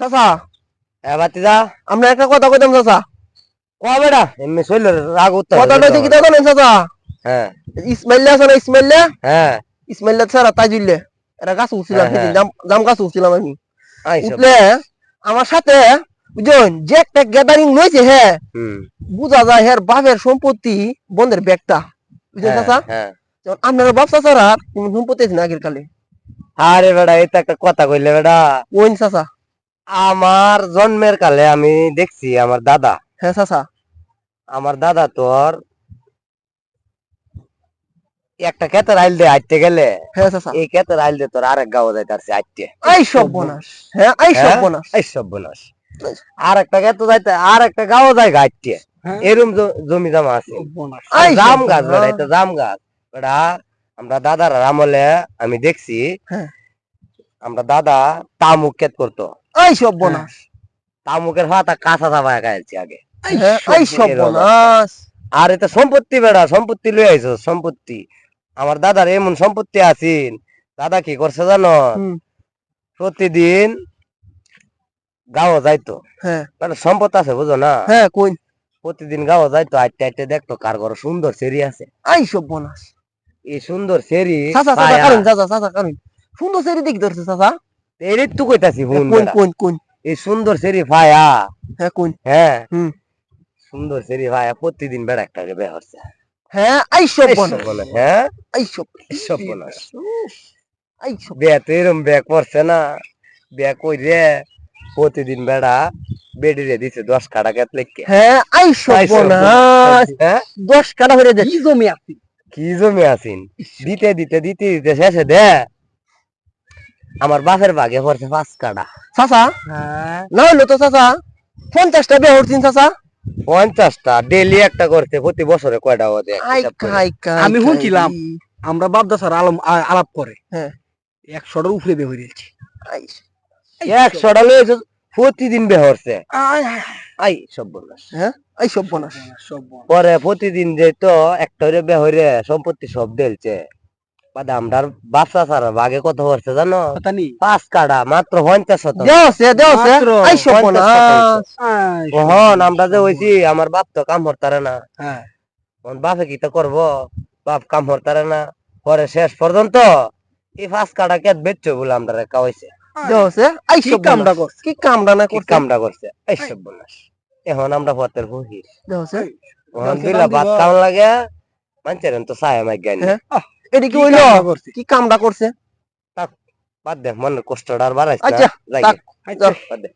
চাচা। হ্যাঁ আমরা একটা কথা কইতাম চাচা। বেটা? এমনি শৈল রাগ উত্তর কথাটা কি তা জানেন চাচা? হ্যাঁ। ইসমাইল আছে না ইসমাইল হ্যাঁ। ইসমাইল তাজুল্লে এটা গাছ উঠছিলাম হ্যাঁ, জাম জাম গাছ উঠছিলাম আমি। উঠলে আমার সাথে বুঝলেন যে একটা গ্যাদারিং লইছে হ্যাঁ বুঝা যায় হ্যাঁ বাপের সম্পত্তি বন্ধের ব্যাগটা। বুঝলেন হ্যাঁ, চাচা? হ্যাঁ। আপনার বাপ চাচারা সম্পত্তি আছে না আগের কালে আরে বেটা এটা একটা কথা কইলে বেটা ওইন চাচা? আমার জন্মের কালে আমি দেখছি আমার দাদা। হ্যাঁ চাচা। আমার দাদা তোর একটা ক্ষেতের আইল দিয়ে আইতে গেলে। হ্যাঁ চাচা। এই ক্ষেতের আইল দিয়ে তোর আরেক গাও যাইতে আইতে। আই সব বনাস হ্যাঁ আই সব হ্যাঁ? বনাস এই সব বলাস আর একটা ক্ষেত যাইতে আর একটা গাও যায় গাইতে হ্যাঁ। এরম জমি জমা আছে। জাম গাছ বনাস। এটা জাম গাছ। বেটা আমরা দাদার আমলে আমি দেখছি হ্যাঁ। আমরা দাদা তামুক ক্ষেত করতো। আই সব বনাস তামুকের পাতা কাঁচা চাপা খাইছি আগে। হ্যাঁ আই সব বনাস আর এটা সম্পত্তি বেড়া সম্পত্তি লই আইছো সম্পত্তি। আমার দাদার এমন সম্পত্তি আছেন দাদা কি করছে জানো? প্রতিদিন গাও যাইতো। হ্যাঁ। মানে সম্পদ আছে বুঝো না? হ্যাঁ কইন। প্রতিদিন গাও যাইতো আইতে আইতে দেখতো কার ঘর সুন্দর সেরি আছে। আই সব বনাস এই সুন্দর সেরি চাচা চাচা কারণ চাচা চাচা কারণ। সুন্দর সেরি দেখি ধরছে চাচা। এরই তো কইতাছি হুন কোন কোন কোন? এই সুন্দর সেরি ভায়া হ্যাঁ কোন? হ্যাঁ। হুম। সুন্দর সেরি ভায়া প্রতিদিন বেড়া একটা বে হচ্ছে। হ্যাঁ আই সব এই বনাস সব বলে, হ্যাঁ? আই সব সব বনাস। আই সব বিয়া তো এরম ব্যাগ পড়ছে না। বিয়া কই রে প্রতিদিন বেড়া বেডি রে দিছে দশ কাটা কেত হ্যাঁ আই সব বনাস হ্যাঁ? দশ কাটা হয়ে যায় জমি আছে কি জমি আছিন? দিতে দিতে দিতে দিতে শেষে দে। আমার বাপের ভাগে পড়ছে পাঁচ কাটা চাচা? না হইল তো চাচা পঞ্চাশটা বিয়ে হচ্ছেন চাচা। পঞ্চাশটা ডেলি একটা করতে প্রতি বছরে কয়টা আমি। শুনছিলাম। আমরা বাপদা স্যার আলম আলাপ করে। হ্যাঁ। একশোটার উপরে হয়ে যাচ্ছে একশোটা লয়েছে প্রতিদিন বে হচ্ছে আই সব বললাস আই সব পরে প্রতিদিন যে তো একটা করে বে হইরে সম্পত্তি সব দেলছে। বাচ্চা কত হচ্ছে জানো? পাঁচ কাটা মাত্র পঞ্চাশ আমরা যে হইছি আমার বাপ তো কাম হরতারে না। হ্যাঁ। বাপে কি তো করব? বাপ কাম হরতারে না। পরে শেষ পর্যন্ত এই পাঁচ কাটা কেট বেচছো বলে আমরা কি কামটা করছে? কি কামটা না কি করছে? কামটা করছে? এইসব বলাস এখন আমরা পথের বহি ভাত দিবা। লাগে মানুষের তো জ্ঞান হ্যাঁ। এটা কি হইল কামটা করছে? কি কামটা করছে বাদ দে মনের কষ্টটা আর বাড়াইছ। আচ্ছা বাদ দে